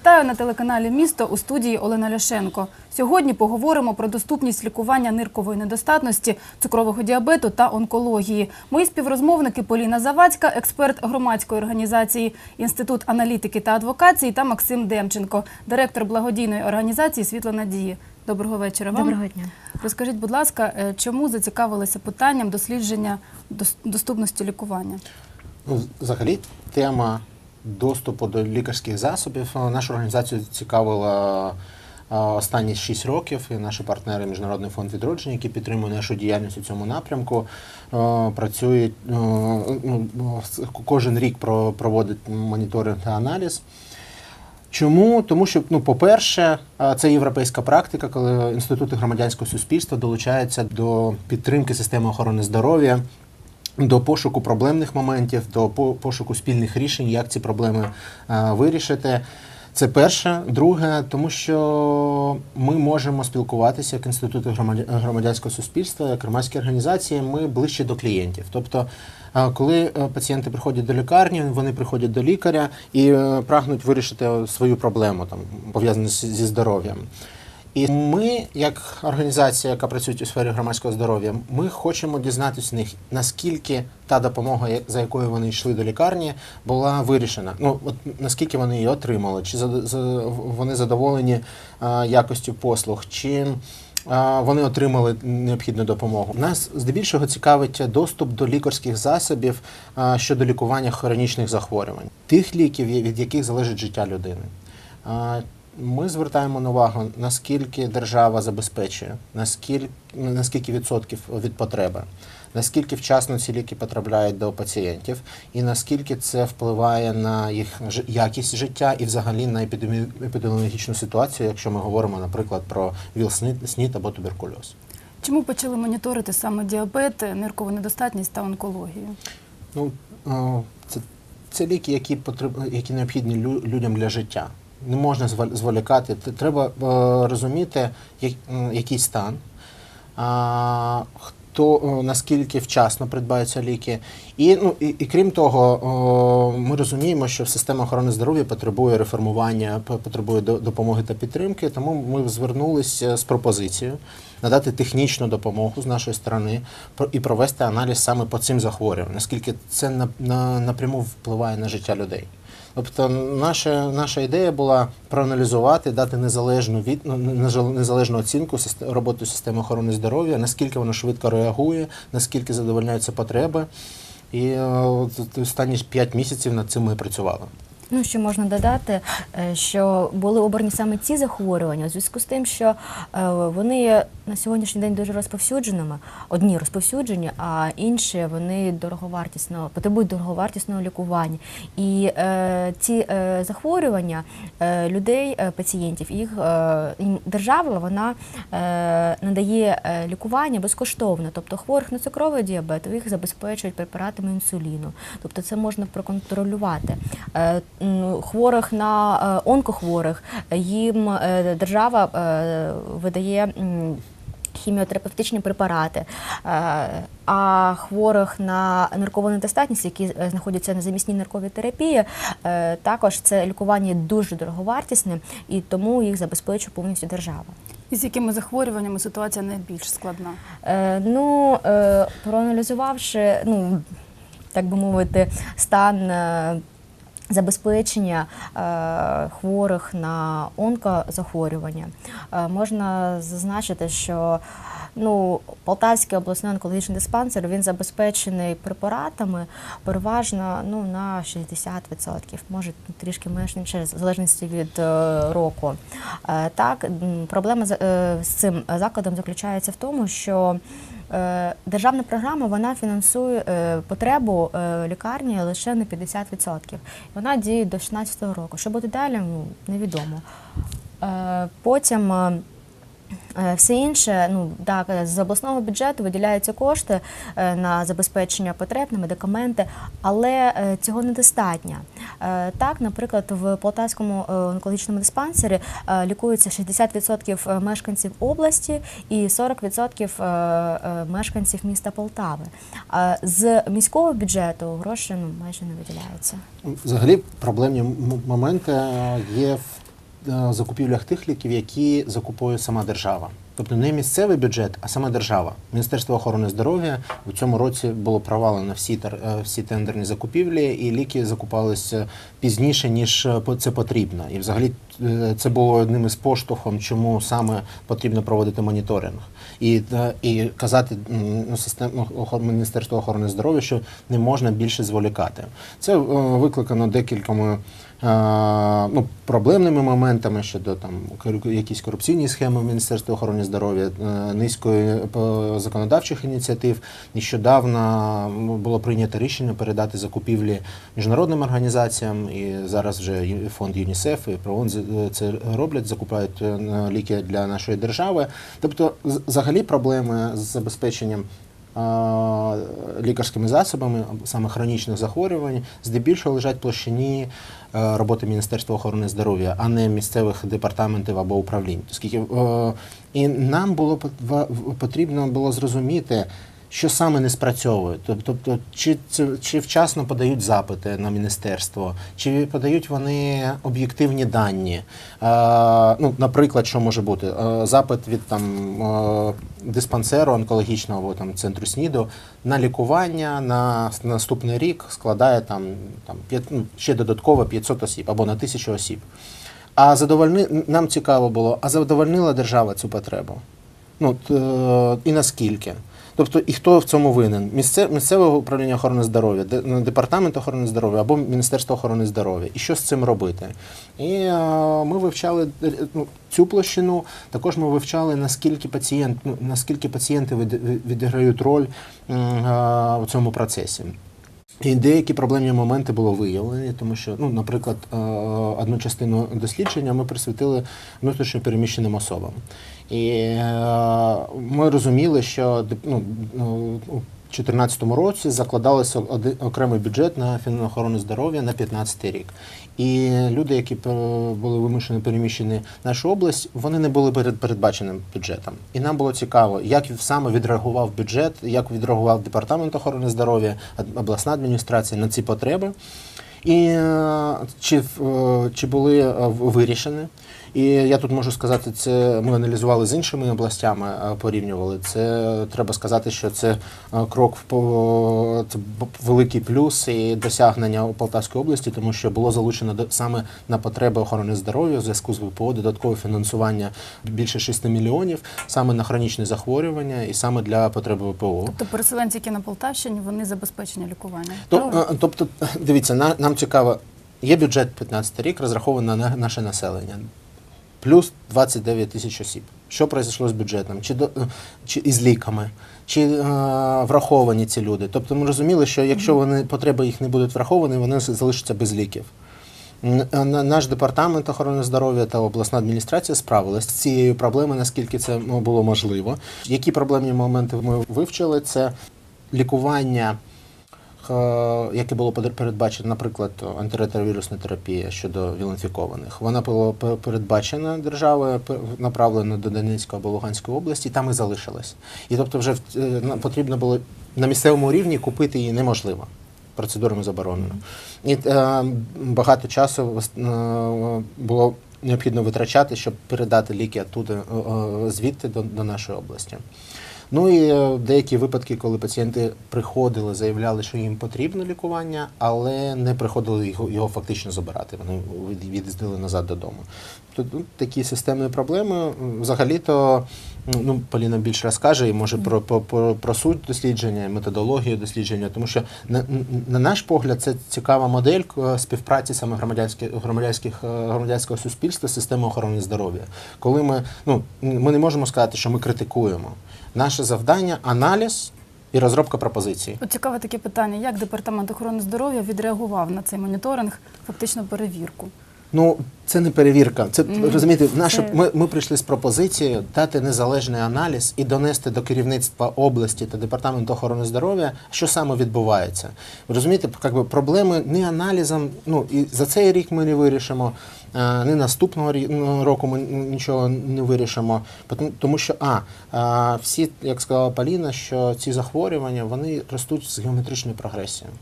Вітаю на телеканалі Місто у студії Олена Ляшенко. Сьогодні поговоримо про доступність лікування ниркової недостатності, цукрового діабету та онкології. Мої співрозмовники Поліна Завадська, експерт громадської організації Інститут аналітики та адвокації, та Максим Демченко, директор благодійної організації Світло надії. Доброго вечора вам. Доброго дня. Розкажіть, будь ласка, е, чому зацікавилися питанням дослідження доступності лікування? Ну, взагалі, тема доступу до лікарських засобів е, нашу організацію цікавила е, останні 6 років. І наші партнери Міжнародний фонд відродження, які підтримують нашу діяльність у цьому напрямку, е, працюють ну, кожен рік про- проводить моніторинг та аналіз. Чому? Тому що, ну, по-перше, це європейська практика, коли інститути громадянського суспільства долучаються до підтримки системи охорони здоров'я, до пошуку проблемних моментів, до пошуку спільних рішень, як ці проблеми а, вирішити. Це перше. Друге, тому що ми можемо спілкуватися як інститути громадянського суспільства, як громадські організації, ми ближче до клієнтів. Тобто, коли е, пацієнти приходять до лікарні, вони приходять до лікаря і е, прагнуть вирішити е, свою проблему, там пов'язану зі здоров'ям. І ми, як організація, яка працює у сфері громадського здоров'я, ми хочемо дізнатися них, наскільки та допомога, за якою вони йшли до лікарні, була вирішена. Ну от наскільки вони її отримали, чи вони задоволені а, якістю послуг, чи вони отримали необхідну допомогу. Нас здебільшого цікавить доступ до лікарських засобів щодо лікування хронічних захворювань, тих ліків, від яких залежить життя людини. Ми звертаємо на увагу, наскільки держава забезпечує, наскільки, наскільки відсотків від потреби, наскільки вчасно ці ліки потрапляють до пацієнтів, і наскільки це впливає на їх якість життя і взагалі на епідемі- епідеміологічну ситуацію, якщо ми говоримо, наприклад, про ВІЛ-СНІД або туберкульоз. Чому почали моніторити саме діабет, ниркову недостатність та онкологію? Ну, це, це ліки, які, потреб... які необхідні лю- людям для життя. Не можна зволікати. Треба е, розуміти, який стан, хто е, наскільки вчасно придбаються ліки. І, ну, і, і крім того, ми розуміємо, що система охорони здоров'я потребує реформування, потребує допомоги та підтримки. Тому ми звернулися з пропозицією надати технічну допомогу з нашої сторони і провести аналіз саме по цим захворюванням, наскільки це на, на, напряму впливає на життя людей. Тобто наша, наша ідея була проаналізувати, дати незалежну від ну, незалежну оцінку роботи системи охорони здоров'я, наскільки вона швидко реагує, наскільки задовольняються потреби. І е, останні 5 місяців над цим ми працювали. Ну, що можна додати, е, що були обрані саме ці захворювання у зв'язку з тим, що е, вони є на сьогоднішній день дуже розповсюдженими. Одні розповсюджені, а інші вони дороговартісно потребують дороговартісного лікування. І е, ці е, захворювання е, людей, е, пацієнтів, їх е, держава вона е, надає е, лікування безкоштовно. Тобто хворих на цукровий діабет їх забезпечують препаратами інсуліну. Тобто це можна проконтролювати. Е, Хворих на е, онкохворих їм е, держава е, видає. Хіміотерапевтичні препарати, а хворих на ниркову недостатність, які знаходяться на замісній нирковій терапії, також це лікування дуже дороговартісне і тому їх забезпечує повністю держава. І з якими захворюваннями ситуація найбільш складна? Ну, проаналізувавши, ну, так би мовити, стан забезпечення е, хворих на онкозахворювання, е, можна зазначити, що ну, Полтавський обласний онкологічний диспансер він забезпечений препаратами переважно ну, на 60%, може трішки менше, в залежності від е, року. Так, проблема з, цим закладом заключається в тому, що державна програма вона фінансує е, потребу е, лікарні лише на 50%. Вона діє до 2016 року. Що буде далі, невідомо. Е, Потім е, Е, Все інше, ну так, е, з обласного бюджету виділяються кошти е, на забезпечення потреб, на медикаменти, але е, цього недостатньо. Е, Так, наприклад, в Полтавському е, онкологічному диспансері е, лікується 60% мешканців області і 40% е, е, мешканців міста Полтави. З міського бюджету гроші ну, майже не виділяються. Взагалі проблемні моменти е, є в е, закупівлях тих ліків, які закупує сама держава. Тобто не місцевий бюджет, а сама держава. Міністерство охорони здоров'я у цьому році було провалено всі е, всі тендерні закупівлі, і ліки закупалися пізніше ніж е, це потрібно. І взагалі е, це було одним із поштовхом, чому саме потрібно проводити моніторинг. І, е, і казати ну, систему охор- Міністерства охорони здоров'я, що не можна більше зволікати. Це е, викликано декількома е, ну, проблемними моментами щодо там якісь корупційні схеми в Міністерстві охорони здоров'я, е, низкої е, законодавчих ініціатив. Нещодавно було прийнято рішення передати закупівлі міжнародним організаціям, і зараз вже фонд ЮНІСЕФ і ПРООН це роблять, закупають е, ліки для нашої держави. Тобто, взагалі, проблеми з забезпеченням лікарськими засобами, саме хронічних захворювань, здебільшого лежать в площині е, роботи Міністерства охорони здоров'я, а не місцевих департаментів або управлінь. Оскільки е, і нам було потрібно було зрозуміти. Що саме не спрацьовує? Тобто, чи, чи вчасно подають запити на міністерство, чи подають вони об'єктивні дані? Е, ну, наприклад, що може бути? Е, запит від там е, диспансеру онкологічного там центру СНІДу на лікування на наступний рік складає там, там п'ят- ну, ще додатково 500 осіб або на 1000 осіб. А задовольни нам цікаво було, а задовольнила держава цю потребу? Ну е, і наскільки? Тобто, і хто в цьому винен? Місце, місцеве управління охорони здоров'я, де- департамент охорони здоров'я або Міністерство охорони здоров'я. І що з цим робити? І е, ми вивчали е, ну, цю площину. Також ми вивчали, наскільки пацієнт, ну, наскільки пацієнти від- відіграють роль е, у цьому процесі. І деякі проблемні моменти було виявлені, тому що, ну, наприклад, е, одну частину дослідження ми присвятили внутрішньо переміщеним особам. І е, ми розуміли, що ну, ну, у 2014 році закладалося окремий бюджет на охорону здоров'я на 2015 рік. І люди, які були вимушено переміщені в нашу область, вони не були перед передбаченим бюджетом. І нам було цікаво, як саме відреагував бюджет, як відреагував департамент охорони здоров'я, обласна адміністрація на ці потреби. І е, чи, е, чи були е, вирішені. І я тут можу сказати, це ми аналізували з іншими областями, е, порівнювали. Це треба сказати, що це е, крок в це великий плюс і досягнення у Полтавської області, тому що було залучено саме на потреби охорони здоров'я в зв'язку з ВПО додаткове фінансування більше 6 мільйонів саме на хронічні захворювання і саме для потреби ВПО. Тобто переселенці, які на Полтавщині, вони забезпечені лікуванням. То, е, тобто, дивіться, на, нам цікаво, є бюджет 15 рік, розрахований на наше населення. Плюс 29 тисяч осіб. Що произошло з бюджетом? Чи, чи із ліками? Чи е, враховані ці люди? Тобто ми розуміли, що якщо вони потреби їх не будуть враховані, вони залишаться без ліків. Е, на- Наш департамент охорони здоров'я та обласна адміністрація справилась з цією проблемою, наскільки це було можливо. Які проблемні моменти ми вивчили? Це лікування яке було перед- передбачено, наприклад, антиретровірусна терапія щодо вілінфікованих. Вона була передбачена державою, направлена до Донецької або Луганської області, там і залишилась. І тобто, вже е, потрібно було на місцевому рівні купити її неможливо. Процедурами заборонено. І е, багато часу е, було необхідно витрачати, щоб передати ліки оттуда, е, е, звідти до, до нашої області. Ну і е, деякі випадки, коли пацієнти приходили, заявляли, що їм потрібно лікування, але не приходили його, його фактично забирати. Вони від- від'їздили назад додому. Тут ну, такі системні проблеми. Взагалі-то, ну, Поліна більше розкаже і може про, про, про, суть дослідження, методологію дослідження, тому що на, на наш погляд це цікава модель е, співпраці саме громадянських, громадянських, е, громадянського суспільства з системою охорони здоров'я. Коли ми, ну, ми не можемо сказати, що ми критикуємо. Наше завдання аналіз і розробка пропозицій. Цікаве таке питання: як департамент охорони здоров'я відреагував на цей моніторинг, фактично перевірку? Ну, це не перевірка. Це розумієте, наше ми, ми прийшли з пропозицією дати незалежний аналіз і донести до керівництва області та департаменту охорони здоров'я, що саме відбувається. Ви розумієте, як би проблеми не аналізом. Ну і за цей рік ми не вирішимо. е, Не наступного ну, року ми нічого не вирішимо, тому що а, а всі, як сказала Поліна, що ці захворювання вони ростуть з геометричною прогресією.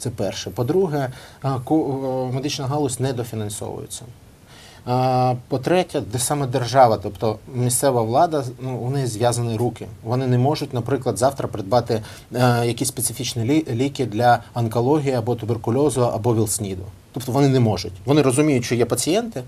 Це перше. По-друге, е, медична галузь недофінансовується. А, По-третє, де саме держава, тобто місцева влада, ну, неї зв'язані руки. Вони не можуть, наприклад, завтра придбати е, якісь специфічні лі- ліки для онкології або туберкульозу, або вілсніду. Тобто вони не можуть. Вони розуміють, що є пацієнти,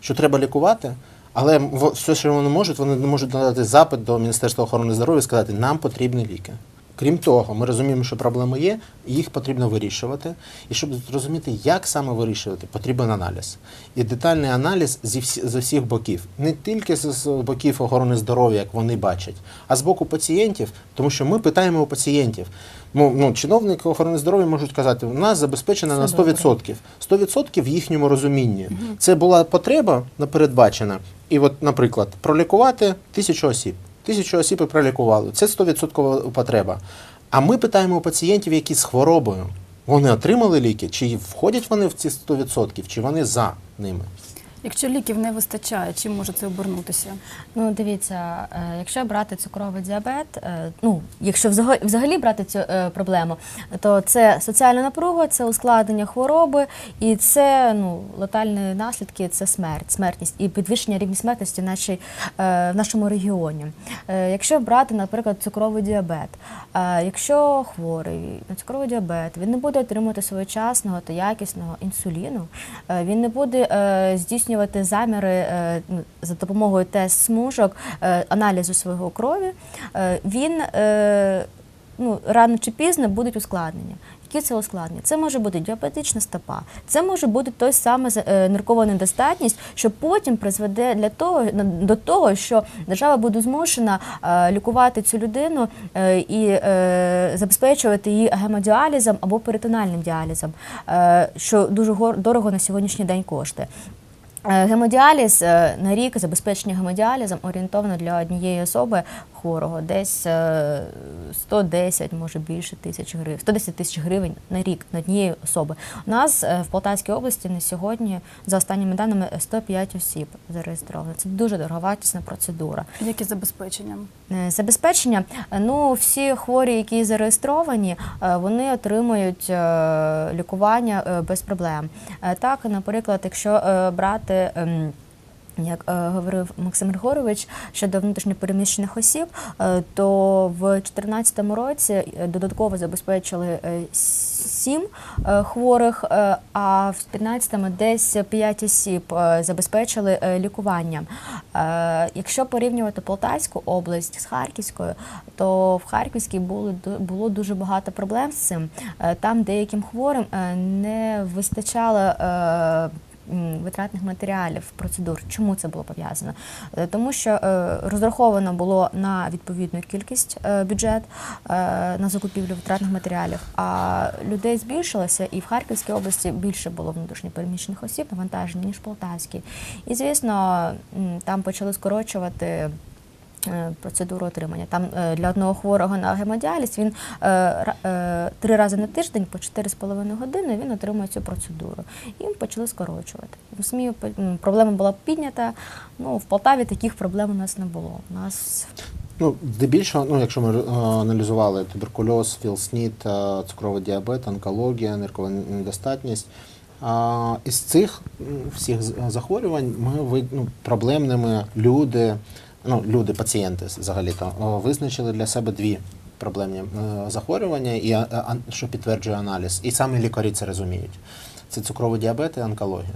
що треба лікувати, але все, що вони можуть, вони не можуть надати запит до Міністерства охорони здоров'я і сказати, нам потрібні ліки. Крім того, ми розуміємо, що проблеми є, і їх потрібно вирішувати. І щоб зрозуміти, як саме вирішувати, потрібен аналіз. І детальний аналіз зі всі, з усіх боків, не тільки з, боків охорони здоров'я, як вони бачать, а з боку пацієнтів, тому що ми питаємо у пацієнтів. Ну, ну, чиновники охорони здоров'я можуть казати, у нас забезпечено на Все добре. 100%. 100% в їхньому розумінні. Це була потреба на- передбачена. І от, наприклад, пролікувати тисячу осіб. Тисячу осіб і пролікували. Це 100% потреба. А ми питаємо у пацієнтів, які з хворобою. Вони отримали ліки, чи входять вони в ці 100%, чи вони за ними. Якщо ліків не вистачає, чим може це обернутися? Ну, дивіться, е, якщо брати цукровий діабет, е, ну якщо взагалі, брати цю е, проблему, то це соціальна напруга, це ускладнення хвороби, і це ну летальні наслідки, це смерть, смертність і підвищення рівня смертності в, нашій, в нашому регіоні. Якщо брати, наприклад, цукровий діабет, якщо хворий на цукровий діабет, він не буде отримувати своєчасного та якісного інсуліну, він не буде е, здійснювати заміри е, ну, за допомогою тест смужок, е, аналізу свого крові, е, він ну, рано чи пізно будуть ускладнення. Які це ускладнення? Це може бути діабетична стопа, це може бути той самий е, ниркова недостатність, що потім призведе для того до того, що держава буде змушена лікувати цю людину і забезпечувати її гемодіалізом або перитональним діалізом, що дуже дорого на сьогоднішній день коштує. Е, Гемодіаліз е, на рік забезпечення гемодіалізом орієнтовно для однієї особи хворого десь е, 110, може більше тисяч гривень, 110 тисяч гривень на рік на однієї особи. У нас е, в Полтавській області на сьогодні, за останніми даними, 105 осіб зареєстровано. Це дуже дороговартісна процедура. Які забезпечення? Е, Забезпечення, е, ну всі хворі, які зареєстровані, е, вони отримують е, лікування е, без проблем. Е, Так, наприклад, якщо е, брати. Як е, говорив Максим Григорович щодо внутрішньопереміщених осіб, е, то в 2014 році е, додатково забезпечили е, сім е, хворих, а в 2015 десь 5 осіб забезпечили лікуванням. Якщо порівнювати Полтавську область з Харківською, то в Харківській було було дуже багато проблем з цим. Там деяким хворим не вистачало. Витратних матеріалів, процедур. Чому це було пов'язано? Е, Тому що е, розраховано було на відповідну кількість е, бюджет на закупівлю витратних матеріалів, а людей збільшилося, і в Харківській області більше було внутрішньопереміщених осіб навантажені, ніж в Полтавській. І звісно, там почали скорочувати. Е, Процедуру отримання там е, для одного хворого на гемодіаліз він е, три рази на тиждень по 4,5 години він отримує цю процедуру. І почали скорочувати. В СМІ проблема була піднята. Ну в Полтаві таких проблем у нас не було. У нас Ну, здебільшого, ну, якщо ми аналізували туберкульоз, філснід, цукровий діабет, онкологія, ниркова недостатність. Із цих всіх захворювань ми ну, проблемними люди, ну, люди, пацієнти взагалі-то, визначили для себе дві проблемні е, захворювання, і, що підтверджує аналіз. І саме лікарі це розуміють. Це цукровий діабет і онкологія.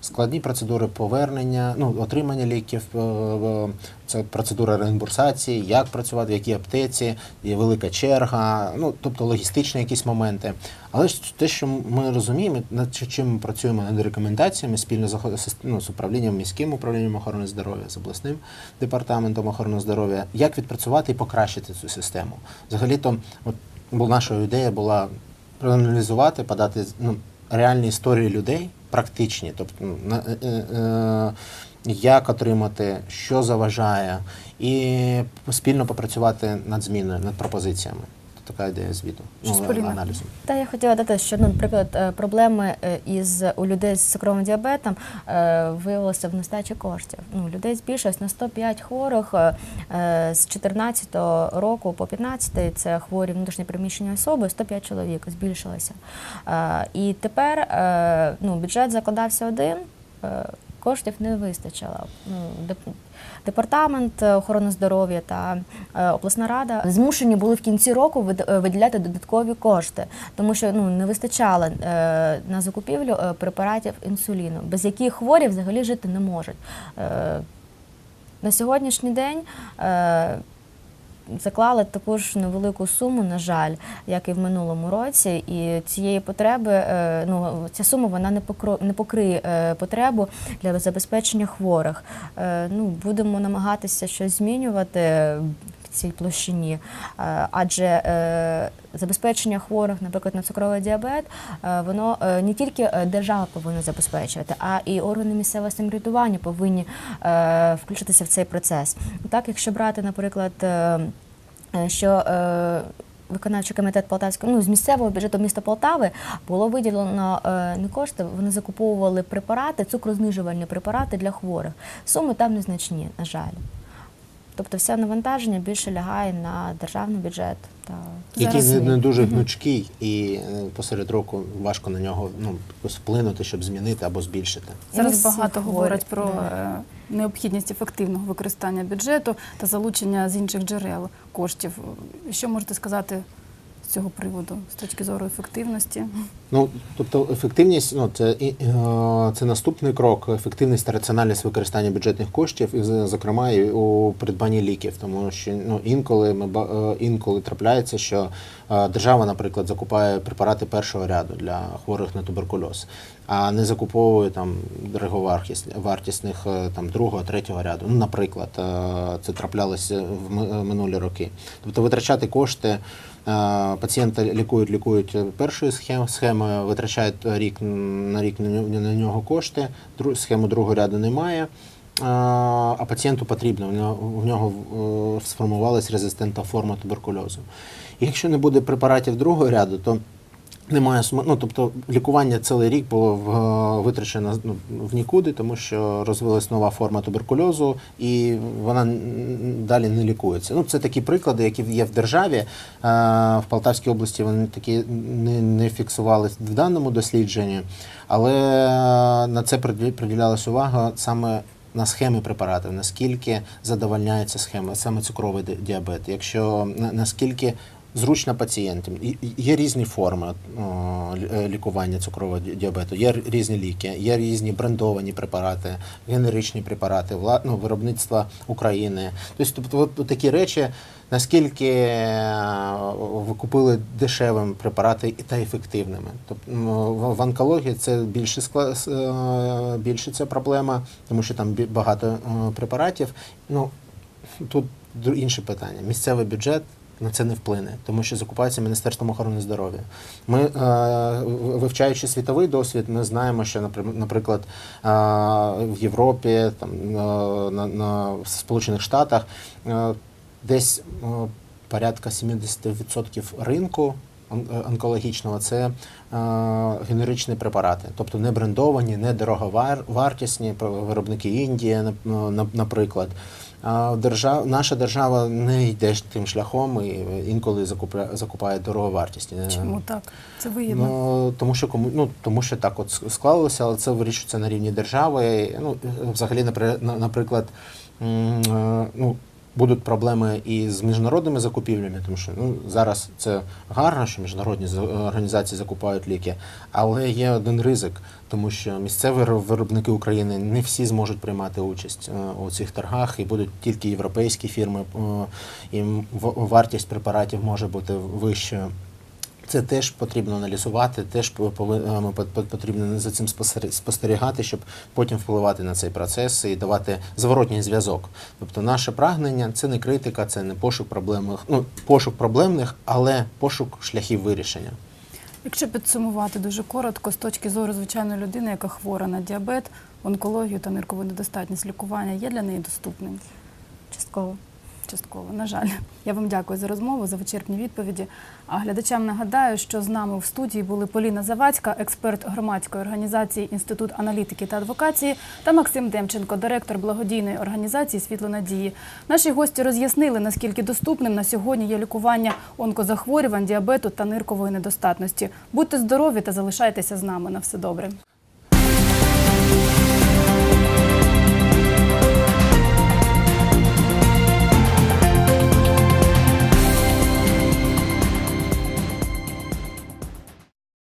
Складні процедури повернення, ну, отримання ліків, е, це процедура реімбурсації, як працювати, в якій аптеці, є велика черга, ну, тобто логістичні якісь моменти. Але ж те, що ми розуміємо, над чим ми працюємо над рекомендаціями спільно з- ну, з управлінням міським управлінням охорони здоров'я, з обласним департаментом охорони здоров'я, як відпрацювати і покращити цю систему. Взагалі-то, от, бо наша ідея була проаналізувати, подати ну, реальні історії людей, практичні. Тобто, ну, на- е, е, як отримати, що заважає, і спільно попрацювати над зміною, над пропозиціями. Така ідея звіту, Щось, ну, Поліна? аналізу. Та я хотіла додати, що, ну, наприклад, е, проблеми е, із у людей з цукровим діабетом е, виявилося в нестачі коштів. Ну, людей збільшилось на 105 хворих з 14 року по 15 це хворі внутрішньо переміщені особи, 105 чоловік збільшилося. І тепер ну, бюджет закладався один. Коштів не вистачило. Ну, Департамент е, охорони здоров'я та е, обласна рада змушені були в кінці року е, виділяти додаткові кошти, тому що ну не вистачало на закупівлю препаратів інсуліну, без яких хворі взагалі жити не можуть. На сьогоднішній день заклали таку ж невелику суму, на жаль, як і в минулому році. І цієї потреби, е, ну ця сума вона не покро- не покриє е, потребу для забезпечення хворих. Е, Ну будемо намагатися щось змінювати. Цій площині, Е, адже е, забезпечення хворих, наприклад, на цукровий діабет, е, воно не тільки держава повинна забезпечувати, а і органи місцевого самоврядування повинні включитися в цей процес. Так, якщо брати, наприклад, що Виконавчий комітет Полтавського ну з місцевого бюджету міста Полтави було виділено е, не кошти. Вони закуповували препарати, цукрознижувальні препарати для хворих. Суми там незначні, на жаль. Тобто, все навантаження більше лягає на державний бюджет та Який не, не дуже гнучкий, і е, посеред року важко на нього ну, вплинути, щоб змінити або збільшити. Зараз багато говорять про да. е, необхідність ефективного використання бюджету та залучення з інших джерел коштів. Що можете сказати з цього приводу з точки зору ефективності? Ну, тобто, ефективність ну, це, і, е, це наступний крок, ефективність та раціональність використання бюджетних коштів, і, зокрема, і у придбанні ліків. Тому що ну, інколи, ми, ба- е, інколи трапляється, що е, держава, наприклад, закупає препарати першого ряду для хворих на туберкульоз, а не закуповує там дороговартісних там, другого, третього ряду. Ну, наприклад, це траплялося в минулі роки. Тобто витрачати кошти. Е, Пацієнта лікують, лікують першою схемою, витрачають рік на рік на нього- кошти, схему другого ряду немає. А а пацієнту потрібно, в нього, е, сформувалась резистентна форма туберкульозу. І якщо не буде препаратів другого ряду, то немає см... ну, тобто лікування цілий рік було в, е, витрачено ну, в нікуди, тому що розвилась нова форма туберкульозу, і вона далі не лікується. Ну, це такі приклади, які є в державі. Е, В Полтавській області вони такі не, не фіксувалися в даному дослідженні, але на це приділ- приділялась увага саме. На схеми препаратів, наскільки задовольняється схема, саме цукровий діабет, якщо на- наскільки зручно пацієнтам. Є різні форми е, лікування цукрового діабету, є різні ліки, є різні брендовані препарати, генеричні препарати, ну, виробництва України. Тобто, тобто такі речі, наскільки е, ви купили дешевими препарати та ефективними. Тобто в, онкології це більше скла- с- е, більше ця проблема, тому що там багато препаратів. Ну, Тут інше питання. Місцевий бюджет на це не вплине, тому що закупається Міністерством охорони здоров'я. Ми, е, вивчаючи світовий досвід, ми знаємо, що, напри- наприклад, е, в Європі, там, е, на, на Сполучених Штатах десь порядка 70% ринку онкологічного це е, генеричні препарати, тобто не брендовані, не дороговартісні виробники Індії, на- наприклад. Держав, наша держава не йде тим шляхом і інколи закупля, закупає дороговартісні. Чому так? Це вигідно. Ну, тому що кому ну тому, що так от склалося, але це вирішується на рівні держави. Ну взагалі, напри- наприклад, е, ну. Будуть проблеми і з міжнародними закупівлями, тому що ну зараз це гарно, що міжнародні за- організації закупають ліки, але є один ризик, тому що місцеві виро- виробники України не всі зможуть приймати участь е, у цих торгах, і будуть тільки європейські фірми, е, і вартість препаратів може бути вищою. Це теж потрібно аналізувати, теж потрібно за цим спостерігати, щоб потім впливати на цей процес і давати зворотній зв'язок. Тобто наше прагнення це не критика, це не пошук проблемних, ну пошук проблемних, але пошук шляхів вирішення. Якщо підсумувати дуже коротко, з точки зору звичайної людини, яка хвора на діабет, онкологію та ниркову недостатність лікування є для неї доступним? Частково. Частково, на жаль. Я вам дякую за розмову, за вичерпні відповіді. А глядачам нагадаю, що з нами в студії були Поліна Завадська, експерт громадської організації Інститут аналітики та адвокації, та Максим Демченко, директор благодійної організації Світло надії. Наші гості роз'яснили, наскільки доступним на сьогодні є лікування онкозахворювань, діабету та ниркової недостатності. Будьте здорові та залишайтеся з нами. На все добре.